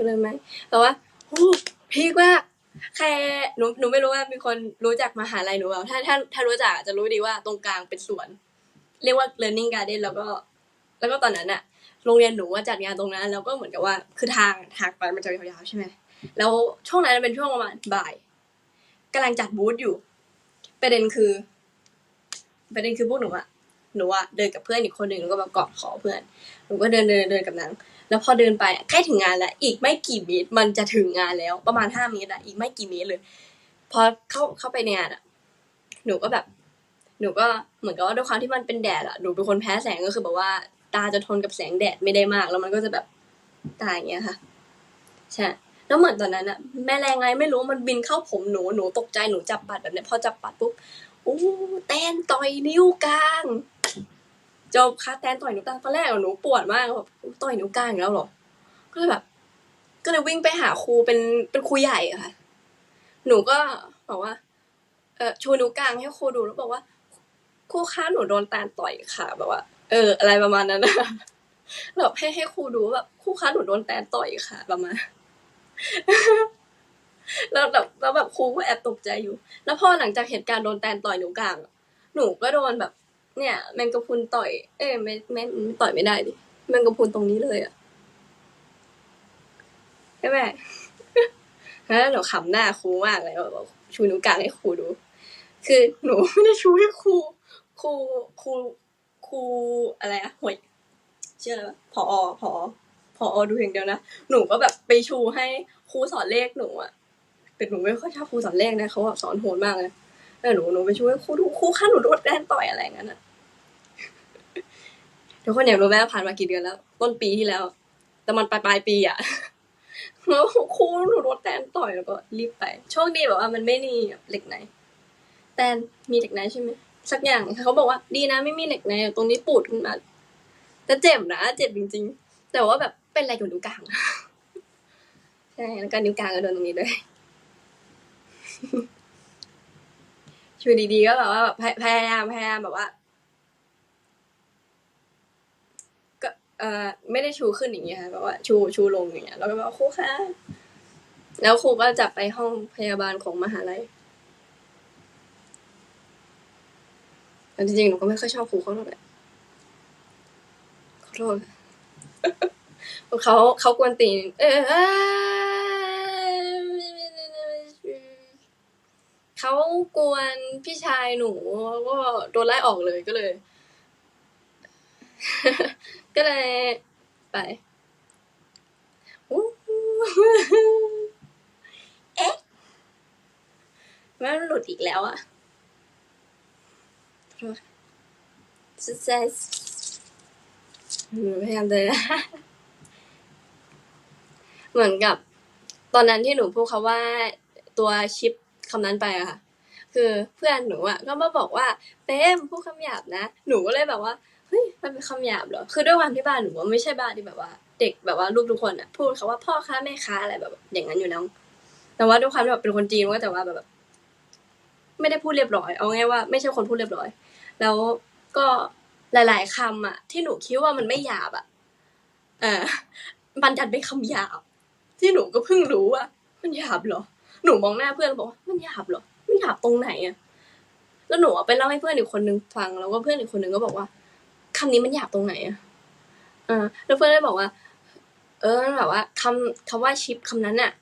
ก็เลยไหมแต่ว่าโอ้พีกมาแค่หนูหนูไม่รู้ว่ามีคนรู้จักมหาลัยหนูเปล่าถ้าถ้าถ้ารู้จักอะจะรู้ดีว่าตรงกลางเป็นสวน เรียกว่า learning garden แล้วก็ แล้วก็ตอนนั้นอะโรงเรียนหนูว่าจัดงานตรงนั้น แล้วก็เหมือนกับว่าคือทางทางไปมันจะยาวๆใช่ไหมแล้วช่วงนั้นเป็นช่วงประมาณบ่ายกำลังจัดบูธอยู่ ประเด็นคือ ประเด็นคือพวกหนูอะหนูอะเดินกับเพื่อนอีกคนหนึ่งแล้วก็แบบเกาะขอเพื่อน หนูก็เดินเดินเดินกับนาง แล้วพอเดินไปใกล้ถึงงานแล้ว อีกไม่กี่เมตรมันจะถึงงานแล้ว ประมาณห้าเมตรอะอีกไม่กี่เมตรเลย พอเข้าเข้าไปในงานอะหนูก็แบบ หนูก็เหมือนกับว่าด้วยความที่มันเป็นแดดอะหนูเป็นคนแพ้แสงก็คือแบบว่า ตาจะทนกับแสงแดดไม่ได้มาก แล้วมันก็จะแบบตาอย่างเงี้ยค่ะใช่แล้วเหมือนตอนนั้นอะแม่แรงไงไม่รู้มันบินเข้าผมหนูหนูตกใจหนูจับปัดแบบเนี้ยพอจับปัดปุ๊บอู้แตนต่อยนิ้วกลาง จบค่ะแตนต่อยนิ้วกลางตอนแรกอะหนูปวดมากแบบต่อยนิ้วกลางอีกแล้วหรอ ก็เลยแบบ ก็เลยวิ่งไปหาครูเป็นเป็นครูใหญ่อะค่ะ หนูก็บอกว่า เออชูนิ้วกลางให้ครูดูแล้วบอกว่าครูคะหนูโดนแตนต่อยค่ะ แบบว่า เออ อะไรประมาณนั้นนะแบบให้ให้ครูดูแบบครูคะหนูโดนแตนต่อยค่ะ ประมาณแล้วแบบแล้วแบบครูก็แอบตกใจอยู่ แล้วพอหลังจากเหตุการณ์โดนแตนต่อยนิ้วกลางหนูก็โดนแบบ เนี่ยแมงกะพรุนต่อย เอ้ยไม่ไม่ต่อยไม่ได้ดิแมงกะพรุนตรงนี้เลยอะใช่ไหมแล้วหนูขำหน้าครูมากเลยแบบว่าชูนิ้วกลางให้ครูดู คือหนูไม่ได้ชูให้ครูครูครูครูอะไรอะห่วยเชื่ออะไรวะพอพอพอดูอย่างเดียวนะหนูก็แบบไปชูให้ครูสอนเลขหนูอะแต่หนูไม่ค่อยชอบครูสอนเลขนะเขาแบบสอนโหดมากเลย แต่หนูหนูไปช่วยครูดูครูค่ะหนูโดนแดนต่อยอะไรงั้นอะทุกคนอยากรู้ไหมว่าผ่านมากี่เดือนแล้ว ต้นปีที่แล้ว แต่มันปลายปลายปีอะแล้วครูหนูโดนแตนต่อยแล้วก็รีบไปโชคดีแบบว่ามันไม่มีเหล็กไหนแตนมีเหล็กไหนใช่ไหมสักอย่างเขาบอกว่าดีนะไม่มีเหล็กในตรงนี้ปูดขึ้นมาแต่เจ็บนะเจ็บจริง ๆ แต่ว่าแบบเป็นอะไรกับนิ้วกลางใช่แล้วก็นิ้วกลางก็โดนตรงนี้ด้วย ช่วยดีๆก็แบบว่าแบบพยพยายามพยายามแบบว่า ก็เออไม่ได้ชูขึ้นอย่างเงี้ยค่ะแบบว่าชูชูลงอย่างเงี้ย แล้วก็บบว่าครูคะแล้วครูก็จับไปห้องพยาบาลของมหาลัยแต่จริงๆหนูก็ไม่ค่อยชอบครูเขาเท่าไหร่ขอโทษเขาเขากวนตีนเออ เขากวนพี่ชายหนูวก็โดนไล่ออกเลยก็เลย ก็เลยไปเอ๊ะแม่มันหลุดอีกแล้วอะสุดใจหนูพยายามเดินเหมือนกับ ตอนนั้นที่หนูพูดคาว่าตัวชิป คำนั้นไปอะค่ะ คือเพื่อนหนูอะก็มาบอกว่าเป้มพูดคำหยาบนะ หนูก็เลยแบบว่าเฮ้ยมันเป็นคำหยาบเหรอ คือด้วยความที่บ้านหนูว่าไม่ใช่บ้านที่แบบว่า เด็กแบบว่าลูกทุกคนอะพูดคาว่าพ่อค้าแม่ค้าอะไรแบบ อย่างนั้นอยู่แล้วแต่ว่าด้วยความที่แบบเป็นคนจีนก็แต่ว่าแบบ ไม่ได้พูดเรียบร้อย เอาง่ายว่าไม่ใช่คนพูดเรียบร้อย แล้วก็หลาย ๆคำอะที่หนูคิดว่ามันไม่หยาบอะเออมันดันเป็นคำหยาบ ที่หนูก็เพิ่งรู้ว่ามันหยาบเหรอ หนูมองหน้าเพื่อนแล้วบอกว่ามันหยาบเหรอมันหยาบตรงไหนอะแล้วหนูไปเล่าให้เพื่อนอีกคนนึงฟังแล้วก็เพื่อนอีกคนนึงก็บอกว่าคำนี้มันหยาบตรงไหนอะเออแล้วเพื่อนเลยบอกว่า เออแบบว่าคำคำว่าชิปคำนั้นอะ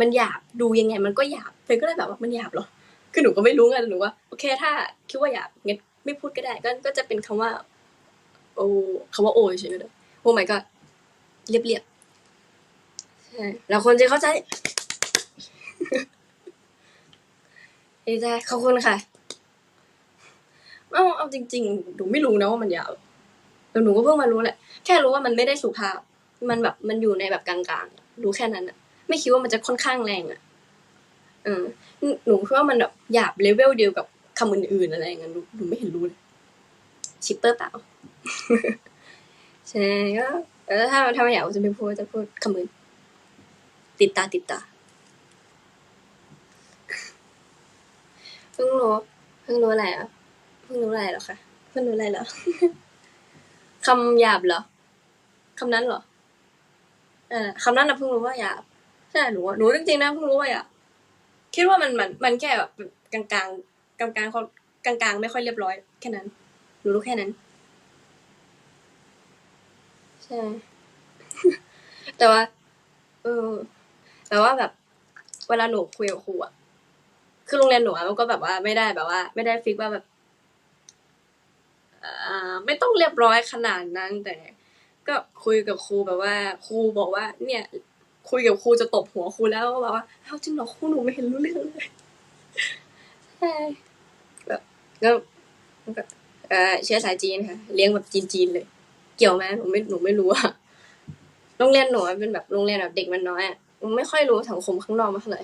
มันหยาบดูยังไง มันก็หยาบเพื่อนก็เลยแบบว่ามันหยาบเหรอคือหนูก็ไม่รู้ไงแต่หนูว่าโอเค ถ้าคิดว่าหยาบงั้นไม่พูดก็ได้ก็ก็จะเป็นคำว่า โอคำว่าโอเฉยๆก็ได้โอ้ my god เรียบเรียบๆใช่แล้วคนจะเข้าใจ ดีใจขอบคุณค่ะเอาเอาจริงๆหนูไม่รู้นะว่ามันยาวแต่หนูก็เพิ่งมารู้แหละ แค่รู้ว่ามันไม่ได้สุภาพ มันแบบมันอยู่ในแบบกลางๆ รู้แค่นั้นอะไม่คิดว่ามันจะค่อนข้างแรงอะเออหนูคิดว่ามันแบบหยาบเลเวลเดียวกับคำอื่นๆอะไรอย่างเงี้ยหนูหนูไม่เห็นรู้เลยชิปเปอร์เปล่าใช่ก็แต่ถ้าถ้าไม่อยากจะไม่พูดจะพูดคำอื่นติดตาติดตา เพิ่งรู้เพิ่งรู้อะไรอะเพิ่งรู้อะไรหรอคะเพิ่งรู้อะไรเหรอคำหยาบเหรอคำนั้นเหรอเออคำนั้นนะเพิ่งรู้ว่าหยาบใช่หนูอะหนูจริงๆนะเพิ่งรู้ว่าหยาบคิดว่ามันมันมันแค่แบบกลางกลางกลางกลางๆกลางกลางๆไม่ค่อยเรียบร้อยแค่นั้นหนูรู้แค่นั้น ใช่ แต่ว่าเออแต่ว่าแบบ เวลาหนูคุยกับครูอะ คือโรงเรียนหนูอะมันก็แบบว่าไม่ได้แบบว่า ไม่ได้ฟิกว่าแบบอ่าไม่ต้องเรียบร้อยขนาดนั้นแต่ ก็คุยกับครูแบบว่า ครูบอกว่า เนี่ย คุยกับครูจะตบหัวครูแล้วก็บอกว่าเอ้าจริงเหรอครูหนูไม่เห็นรู้เรื่องเลยใช่แบบก็ก็เออเชื้อสายจีนค่ะ เลี้ยงแบบจีนๆเลย เกี่ยวไหมหนูไม่หนูไม่รู้อะโรงเรียนหนูเป็นแบบโรงเรียนแบบเด็กมันน้อยอะหนูไม่ค่อยรู้สังคมข้างนอกมาเท่าไหร่